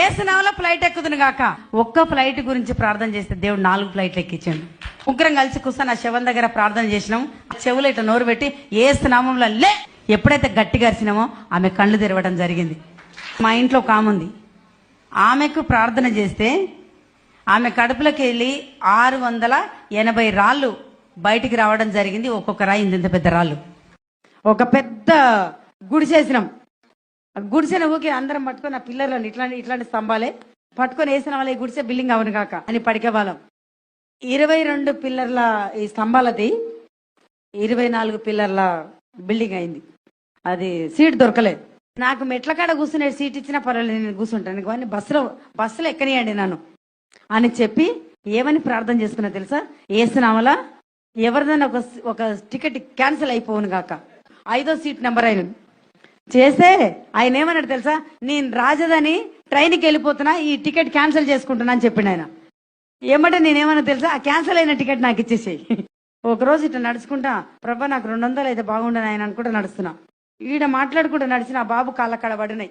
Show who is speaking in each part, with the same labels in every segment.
Speaker 1: ఏ flight ఎక్కుతుంది కాక ఒక్క ఫ్లైట్ గురించి ప్రార్థన చేస్తే దేవుడు నాలుగు ఫ్లైట్లు ఎక్కించాడు. ముగ్గురం కలిసి కూర్చొని ఆ శవం దగ్గర ప్రార్థన చేసినాం ఆ చెవులు ఇట్లా నోరు పెట్టి ఏ లే! ఎప్పుడైతే గట్టిగా అరిచినామో ఆమె కళ్ళు తెరవడం జరిగింది. మా ఇంట్లో ఒక ఆమె ఉంది. ఆమెకు ప్రార్థన చేస్తే ఆమె కడుపులోకి వెళ్ళి ఆరు వందల ఎనభై రాళ్ళు బయటికి రావడం జరిగింది. ఒక్కొక్క రాయి ఇంత పెద్ద రాళ్ళు. ఒక పెద్ద గుడి చేసినాం. గుడిసెన ఊకి అందరం పట్టుకొని ఆ పిల్లర్లను ఇట్లాంటి ఇట్లాంటి స్తంభాలే పట్టుకొని వేసిన వాళ్ళ ఈ గుడిసె బిల్డింగ్ అవును కాక అని పడికే వాళ్ళం. ఇరవై రెండు పిల్లర్ల ఈ స్తంభాలది ఇరవై నాలుగు పిల్లర్ల బిల్డింగ్ అయింది. అది సీట్ దొరకలేదు. నాకు మెట్ల కాడ కూర్చునే సీట్ ఇచ్చినా పర్వాలేదు నేను కూర్చుంటాను. కానీ బస్సులో బస్సులో ఎక్కనియండి నన్ను అని చెప్పి ఏమని ప్రార్థన చేసుకున్నా తెలుసా? ఏసునామలా ఎవరిదైనా ఒక ఒక టికెట్ క్యాన్సిల్ అయిపోవును కాక. ఐదో సీట్ నెంబర్ అయిన చేస్తే ఆయన ఏమన్నాడు తెలుసా? నేను రాజధాని ట్రైన్కి వెళ్ళిపోతున్నా ఈ టికెట్ క్యాన్సిల్ చేసుకుంటున్నా అని చెప్పిండు ఆయన. ఏమంటే నేనేమన్నా తెలుసా? ఆ క్యాన్సిల్ అయిన టికెట్ నాకు ఇచ్చేసేయి. ఒక రోజు ఇట్లా నడుచుకుంటా ప్రభా నాకు రెండు వందలు అయితే బాగుండని ఆయన అనుకుంటా నడుస్తున్నా. ఈడ మాట్లాడుకుంటూ నడిచిన ఆ బాబు కాళ్ళ కాడ పడినాయి.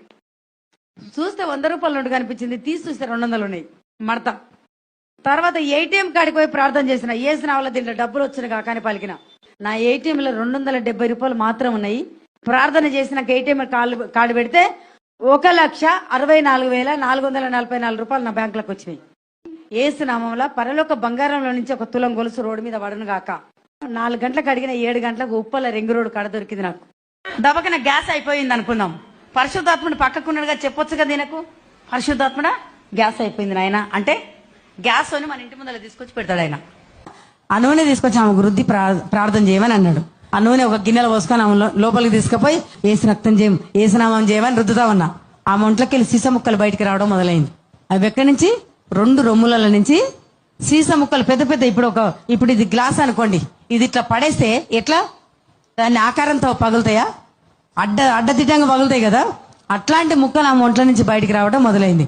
Speaker 1: చూస్తే వంద రూపాయలు నోటు కనిపించింది తీసి చూస్తే రెండు వందలు ఉన్నాయి. మడత. తర్వాత ఏటీఎం కాడికి పోయి ప్రార్థన చేసిన ఏసిన వాళ్ళ దీంట్లో డబ్బులు వచ్చిన కాకాని పలికిన. నా ఏటీఎంలో రెండు వందల డెబ్బై రూపాయలు మాత్రం ఉన్నాయి. ప్రార్థన చేసిన ఏటీఎం కాళ్ళు కార్డు పెడితే ఒక లక్ష అరవై నాలుగు వేల నాలుగు వందల నలభై నాలుగు రూపాయలు నా బ్యాంకులకు వచ్చినాయి. ఏసు నామంలో పరలోక బంగారంలో నుంచి ఒక తులం గొలుసు రోడ్డు మీద పడను గాక. నాలుగు గంటలకు అడిగిన ఏడు గంటలకు ఉప్పల రింగు రోడ్డు కడ దొరికింది నాకు. దబకన గ్యాస్ అయిపోయింది అనుకుందాం. పరిశుద్ధాత్ముడు పక్కకున్నాడుగా చెప్పొచ్చు కదా దీనకు పరిశుద్ధాత్ముడా గ్యాస్ అయిపోయింది నాయన. అంటే గ్యాస్ అని మన ఇంటి ముందర తీసుకొచ్చి పెడతాడు ఆయన. ఆ నూనె తీసుకొచ్చి ఆమె వృద్ధి ప్రార్థన చేయమని అన్నాడు. ఆ నూనె ఒక గిన్నెలో పోసుకొని ఆమె లోపలికి తీసుకుపోయి ఏసు రక్తం చేయం ఏసునామం చేయమని రుద్దుతా ఉన్నా. ఆ ఒంట్లోకి వెళ్ళి సీస ముక్కలు బయటికి రావడం మొదలైంది. అవి ఎక్కడి నుంచి? రెండు రొమ్ముల నుంచి. సీస ముక్కలు పెద్ద పెద్ద ఇప్పుడు ఒక ఇప్పుడు ఇది గ్లాస్ అనుకోండి. ఇది ఇట్లా పడేస్తే ఎట్లా? దాన్ని ఆకారంతో పగులుతాయా? అడ్డ అడ్డదిడ్డంగా పగులుతాయి కదా? అట్లాంటి ముక్కలు ఆ ఒంట్ల నుంచి బయటికి రావడం మొదలైంది.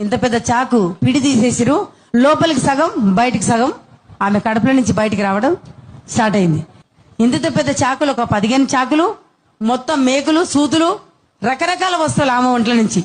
Speaker 1: ఇంత పెద్ద చాకు పిడి తీసేసిరు. లోపలికి సగం బయటికి సగం. ఆమె కడుపులో నుంచి బయటికి రావడం స్టార్ట్ అయింది. ఇంత పెద్ద చాకులు ఒక పదిహేను చాకులు మొత్తం మేకులు సూతులు రకరకాల వస్తువులు ఆమె ఒంట్ల నుంచి.